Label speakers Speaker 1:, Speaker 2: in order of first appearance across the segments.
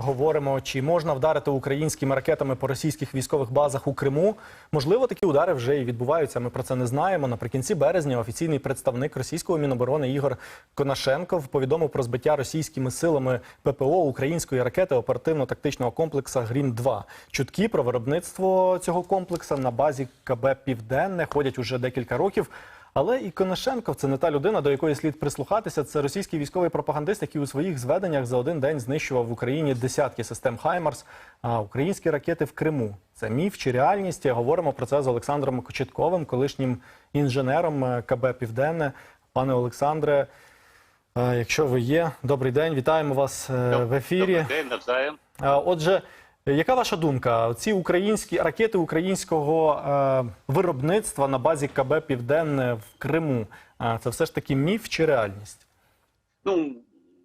Speaker 1: Говоримо, чи можна вдарити українськими ракетами по російських військових базах у Криму. Можливо, такі удари вже і відбуваються. Ми про це не знаємо. Наприкінці березня офіційний представник російського міноборони Ігор Конашенков повідомив про збиття російськими силами ППО української ракети оперативно-тактичного комплексу Грім 2 Чутки про виробництво цього комплексу на базі КБ Південне ходять уже декілька років. Але і Конашенков це не та людина, до якої слід прислухатися. Це російський військовий пропагандист, який у своїх зведеннях за один день знищував в Україні десятки систем Хаймарс, а українські ракети в Криму. Це міф чи реальність? Говоримо про це з Олександром Кочетковим, колишнім інженером е, КБ Південне. Пане Олександре, е, якщо ви є, добрий день, вітаємо вас е, в ефірі.
Speaker 2: Добрий день, навзаєм.
Speaker 1: Отже, яка ваша думка? Ці українські ракети українського е, виробництва на базі КБ Південне в Криму е, це все ж таки міф чи реальність?
Speaker 2: Ну,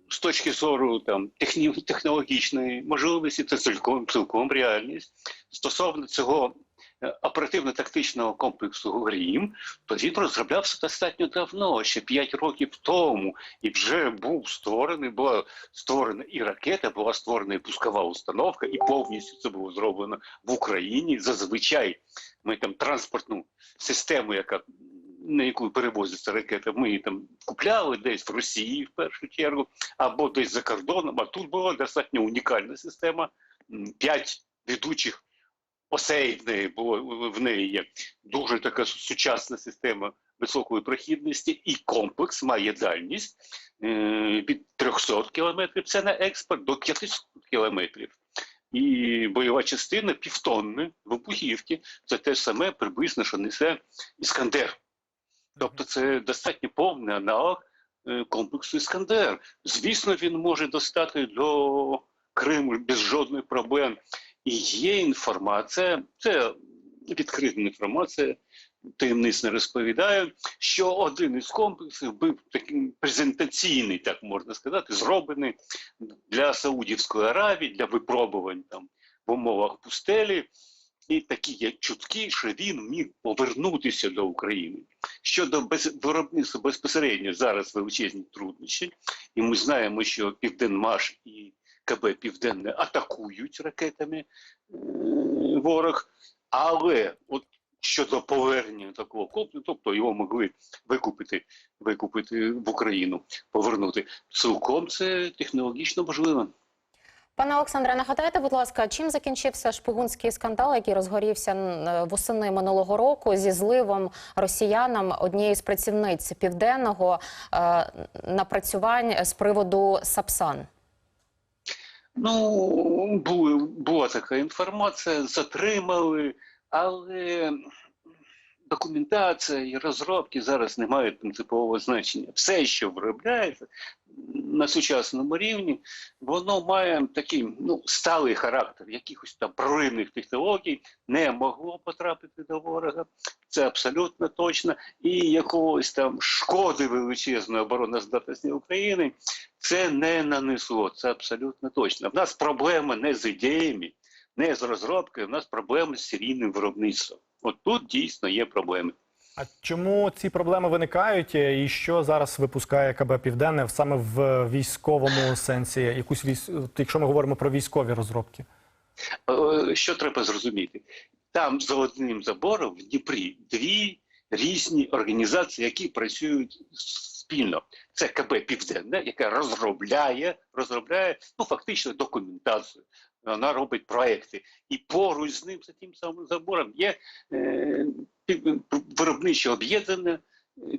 Speaker 2: з точки зору там техні, технологічної можливості, це цілком цілком реальність. Стосовно цього оперативно-тактичного комплексу «Грім», то він розроблявся достатньо давно, ще 5 років тому, і вже був створений, була створена і ракета, була створена і пускова установка, і повністю це було зроблено в Україні. Зазвичай ми там транспортну систему, яка на яку перевозиться ракета, ми її там купляли десь в Росії в першу чергу, або десь за кордоном. А тут була достатньо унікальна система. М, П'ять ведучих осей в неї було в неї є дуже така сучасна система високої прохідності, і комплекс має дальність е, від 300 кілометрів. Це на експорт до 500 кілометрів. І бойова частина півтонни вибухівки. Це те саме приблизно, що несе Іскандер. Тобто це достатньо повний аналог е, комплексу Іскандер. Звісно, він може достати до Криму без жодних проблем. І є інформація, це відкрита інформація, таємниць не розповідаю, що один із комплексів був таким презентаційний, так можна сказати, зроблений для Саудівської Аравії, для випробувань там в умовах пустелі. І такі є чутки, що він міг повернутися до України. Щодо без, виробництва безпосередньо зараз величезні труднощі, і ми знаємо, що Південмаш і КБ Південне атакують ракетами е, ворог, але от щодо повернення такого комплексу, тобто його могли викупити, викупити в Україну, повернути цілком це технологічно можливо.
Speaker 3: Пане Олександре, нагадайте, будь ласка, чим закінчився шпигунський скандал, який розгорівся восени минулого року зі зливом росіянам однієї з працівниць південного е, напрацювань з приводу Сапсан?
Speaker 2: Ну, були, була така інформація, затримали, але документація і розробки зараз не мають принципового значення. Все, що виробляється на сучасному рівні, воно має такий ну, сталий характер, якихось там проривних технологій не могло потрапити до ворога. Це абсолютно точно. І якогось там шкоди величезної обороноздатності України це не нанесло. Це абсолютно точно. В нас проблема не з ідеями, не з розробкою, в нас проблема з серійним виробництвом. От тут дійсно є проблеми.
Speaker 1: А чому ці проблеми виникають? е, І що зараз випускає КБ Південне саме в військовому сенсі? Якусь військ... якщо ми говоримо про військові розробки?
Speaker 2: Е, Що треба зрозуміти? Там за одним забором в Дніпрі дві різні організації, які працюють спільно. Це КБ Південне, яке розробляє, розробляє ну фактично документацію. Вона робить проекти, і поруч з ним за тим самим забором є е, виробниче об'єднане е,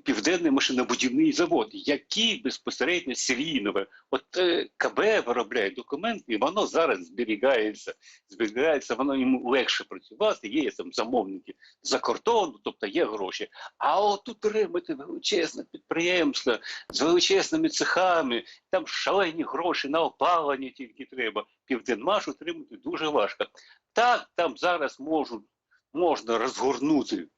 Speaker 2: південний машинобудівний завод, який безпосередньо серійно От е, КБ виробляє документи, і воно зараз зберігається, зберігається, воно йому легше працювати. Є там замовники за кордону, тобто є гроші. А от утримати величезне підприємство з величезними цехами, там шалені гроші на опалення тільки треба. Південмаш утримати дуже важко. Так, там зараз можуть можна розгорнути.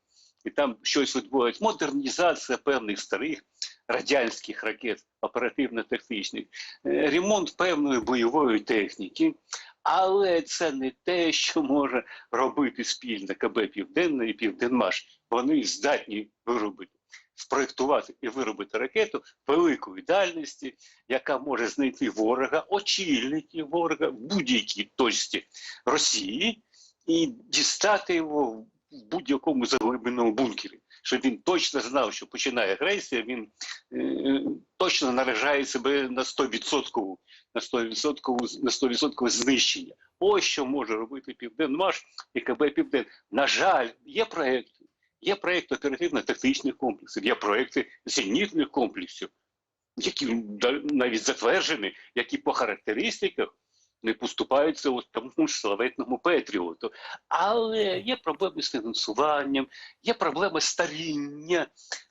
Speaker 2: І там щось відбувається. Модернізація певних старих радянських ракет, оперативно-технічних, е, ремонт певної бойової техніки. Але це не те, що може робити спільно КБ Південне і Південмаш. Вони здатні виробити спроектувати і виробити ракету великої дальності, яка може знайти ворога, очільники ворога в будь-якій точці Росії і дістати його в будь-якому заглибленому бункері. Щоб він точно знав, що починає агресія, він е, точно наражає себе на 100% на 100%, на 100% знищення. Ось що може робити Південмаш і КБ Півден. На жаль, є проекти. Є проекти оперативно-тактичних комплексів, є проекти зенітних комплексів, які навіть затверджені, які по характеристиках не поступаються от тому ж славетному Петріоту. Але є проблеми з фінансуванням, є проблеми старіння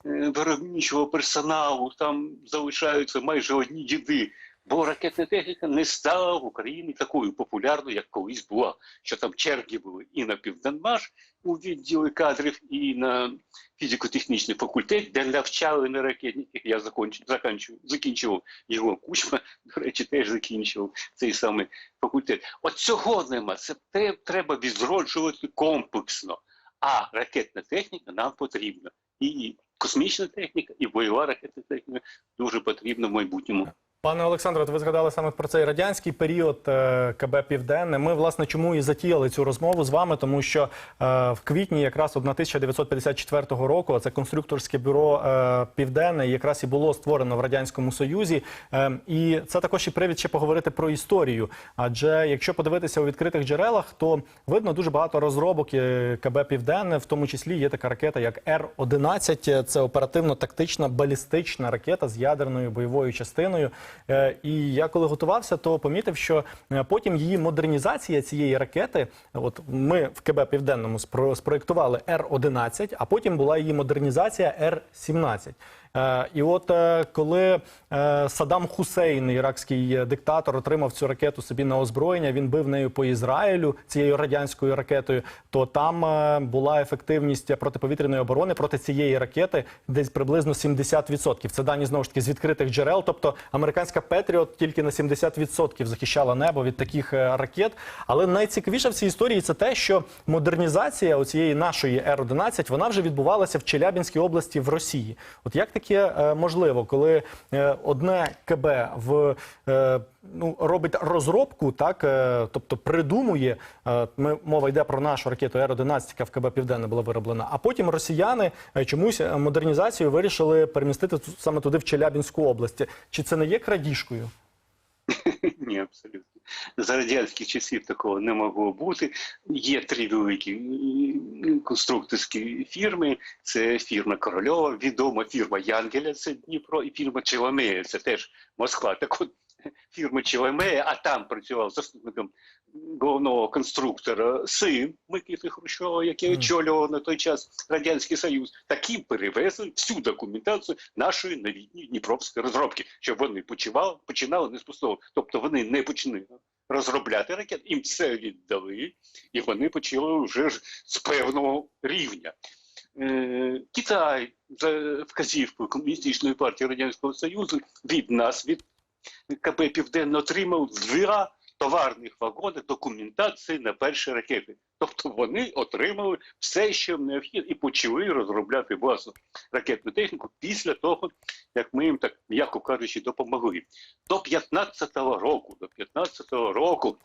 Speaker 2: е, виробничого персоналу, там залишаються майже одні діди. Бо ракетна техніка не стала в Україні такою популярною, як колись була. Що там черги були і на Південмаш у відділі кадрів, і на фізико-технічний факультет, де навчали на ракетників. Я закінчив, закінчив, його кучма, до речі, теж закінчував цей самий факультет. От цього нема. Це треба відроджувати комплексно. А ракетна техніка нам потрібна. І космічна техніка, і бойова ракетна техніка дуже потрібна в майбутньому.
Speaker 1: Пане Олександре, ви згадали саме про цей радянський період е, КБ Південне. Ми власне чому і затіяли цю розмову з вами, тому що е, в квітні, якраз от 1954 року, це конструкторське бюро е, Південне якраз і було створено в радянському союзі. І це також і привід ще поговорити про історію. Адже якщо подивитися у відкритих джерелах, то видно дуже багато розробок КБ Південне, в тому числі є така ракета, як Р-11. Це оперативно-тактична балістична ракета з ядерною бойовою частиною. Е, І я коли готувався, то помітив, що е, потім її модернізація цієї ракети, от ми в КБ Південному спро- спроектували Р-11, а потім була її модернізація Р-17. Е, І от е, коли е, Саддам Хусейн, іракський е, диктатор, отримав цю ракету собі на озброєння, він бив нею по Ізраїлю цією радянською ракетою, то там е, була ефективність протиповітряної оборони проти цієї ракети десь приблизно 70%. Це дані знову ж таки з відкритих джерел. Тобто американська Петріот тільки на 70% захищала небо від таких е, ракет. Але найцікавіше в цій історії це те, що модернізація цієї нашої Р-11 вона вже відбувалася в Челябінській області в Росії. От як таке можливо, коли е, одне КБ в е, ну робить розробку, так е, тобто придумує. Ми мова йде про нашу ракету Р-11, яка в КБ Південне була вироблена. А потім росіяни чомусь модернізацію вирішили перемістити саме туди в Челябінську область. Чи це не є крадіжкою?
Speaker 2: Ні, абсолютно. За радянських часів такого не могло бути. Є три великі конструкторські фірми. Це фірма Корольова, відома фірма Янгеля, це Дніпро, і фірма Челомея, це теж Москва. Так от фірма Челомея, а там працював заступником головного конструктора син Микити Хрущова, який очолював на той час Радянський Союз. Такі перевезли всю документацію нашої новітньої Дніпровської розробки, щоб вони починали, починали не пустого. Тобто вони не почали розробляти ракет, їм все віддали, і вони почали вже ж з певного рівня. Е, Китай за вказівкою Комуністичної партії Радянського Союзу від нас, від КП Південно отримав два товарних вагони документації на перші ракети. Тобто вони отримали все, що їм необхідно, і почали розробляти власну ракетну техніку після того, як ми їм так, м'яко кажучи, допомогли. До 15-го року, до 15-го року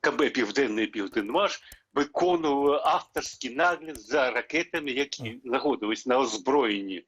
Speaker 2: КБ Південний Південмаш виконували авторський нагляд за ракетами, які знаходились на озброєнні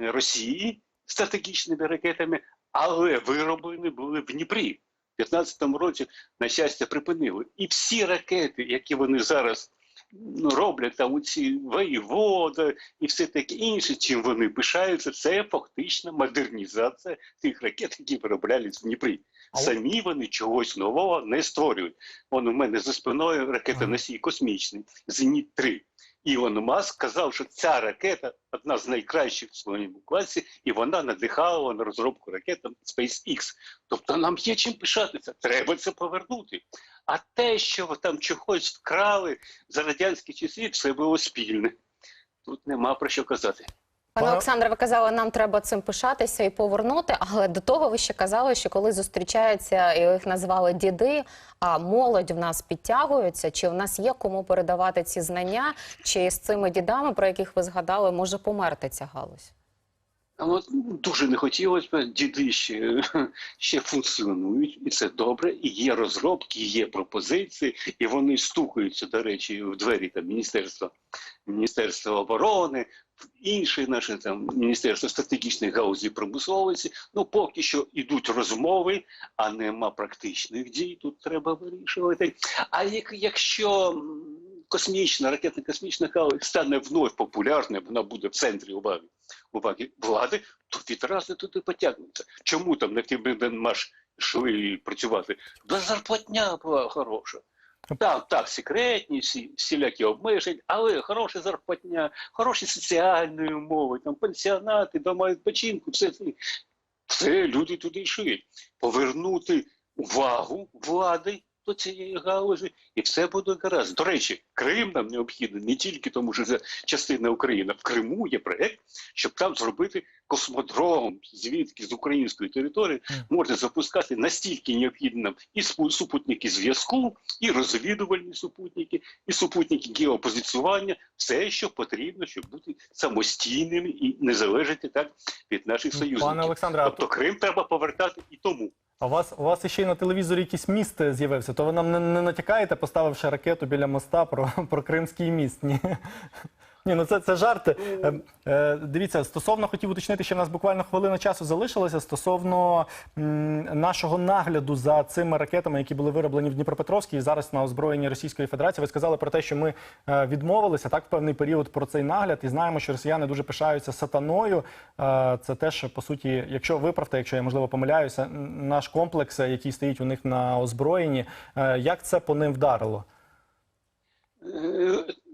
Speaker 2: Росії стратегічними ракетами, але вироблені були в Дніпрі. В 15-му році, на щастя, припинили. І всі ракети, які вони зараз ну, роблять, там ці воєводи і все таке інше, чим вони пишаються, це фактично модернізація тих ракет, які вироблялись в Дніпрі. Самі вони чогось нового не створюють. Вон у мене за спиною ракета-носій космічний Зеніт-3. Ілон Маск сказав, що ця ракета одна з найкращих в своєму класі, і вона надихала на розробку ракет SpaceX. Тобто нам є чим пишатися, треба це повернути. А те, що там чогось вкрали за радянські часи, все було спільне. Тут нема про що казати.
Speaker 3: Пане Олександре, ви казали, нам треба цим пишатися і повернути. Але до того ви ще казали, що коли зустрічаються, і їх назвали діди, а молодь в нас підтягується. Чи в нас є кому передавати ці знання? Чи з цими дідами, про яких ви згадали, може померти ця галузь?
Speaker 2: А от дуже не хотілося б, діди ще, ще функціонують, і це добре. І є розробки, і є пропозиції, і вони стукаються, до речі, в двері там міністерства, міністерства оборони, в інші наші там міністерство стратегічної галузі промисловості. Ну поки що йдуть розмови, а нема практичних дій. Тут треба вирішувати. А як, якщо космічна ракетна космічна галузь стане вновь популярною, вона буде в центрі уваги уваги влади, то відразу туди потягнуться. Чому там на Південмаш йшли працювати? Бо зарплатня була хороша. Так, так, секретні, всі, всілякі обмежень, але хороша зарплатня, хороші соціальні умови, там пенсіонати, дома відпочинку, все це. Все люди туди йшли. Повернути увагу влади до цієї галузі, і все буде гаразд. До речі, Крим нам необхідно не тільки тому, що це частина України. В Криму є проект, щоб там зробити космодром, звідки з української території можна запускати настільки необхідні нам і супутники зв'язку, і розвідувальні супутники, і супутники геопозиціювання, все, що потрібно, щоб бути самостійними і не залежати так від наших союзників.
Speaker 1: Пане Олександре,
Speaker 2: Тобто Крим треба повертати і тому.
Speaker 1: А у вас у вас ще й на телевізорі якийсь міст е, з'явився, то ви нам не, не натякаєте, поставивши ракету біля моста про, про Кримський міст? Ні. Ні, ну це, це жарти. Е, е, дивіться, стосовно хотів уточнити, що в нас буквально хвилина часу залишилося стосовно м, нашого нагляду за цими ракетами, які були вироблені в Дніпропетровській і зараз на озброєнні Російської Федерації. Ви сказали про те, що ми е, відмовилися так в певний період про цей нагляд, і знаємо, що росіяни дуже пишаються сатаною. Е, це те, що по суті, якщо виправте, якщо я можливо помиляюся, наш комплекс, е, який стоїть у них на озброєнні, е, як це по ним вдарило?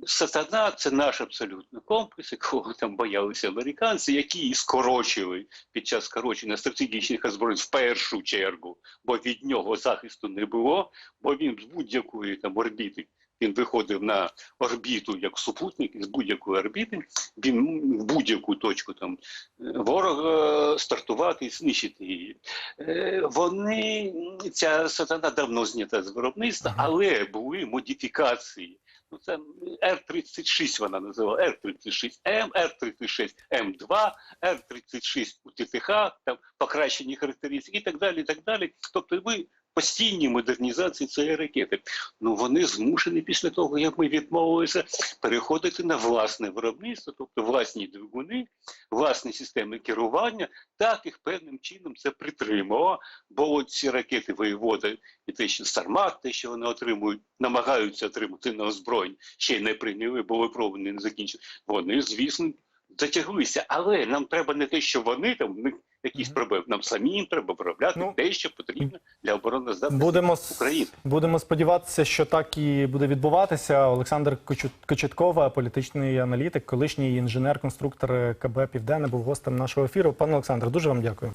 Speaker 2: Сатана це наш абсолютно комплекс, якого там боялися американці, які і скорочили під час скорочення стратегічних озброєнь в першу чергу, бо від нього захисту не було, бо він з будь-якої там орбіти. Він виходив на орбіту як супутник з будь-якої орбіти. Він в будь-яку точку там е, ворога стартувати і знищити її. Е, Вони ця сатана давно знята з виробництва, але були модифікації. Ну, це Р-36 вона називала, Р-36М, Р-36М2, Р-36 у ТТХ, там покращені характеристики і так далі, і так далі. Тобто ви постійні модернізації цієї ракети. Ну вони змушені після того, як ми відмовилися, переходити на власне виробництво, тобто власні двигуни, власні системи керування, так їх певним чином це притримало, бо ці ракети воєвода і те, що Сармат, те, що вони отримують, намагаються отримати на озброєнь, ще не прийняли, бо випробування не закінчили. Вони, звісно, затяглися. Але нам треба не те, що вони там якісь проблеми. Нам самим треба виробляти
Speaker 1: Ну,
Speaker 2: те, що потрібно для обороноздатності
Speaker 1: Будемо,
Speaker 2: України.
Speaker 1: будемо сподіватися, що так і буде відбуватися. Олександр Кочеткова, політичний аналітик, колишній інженер-конструктор КБ Південне, був гостем нашого ефіру. Пане Олександр, дуже вам дякую.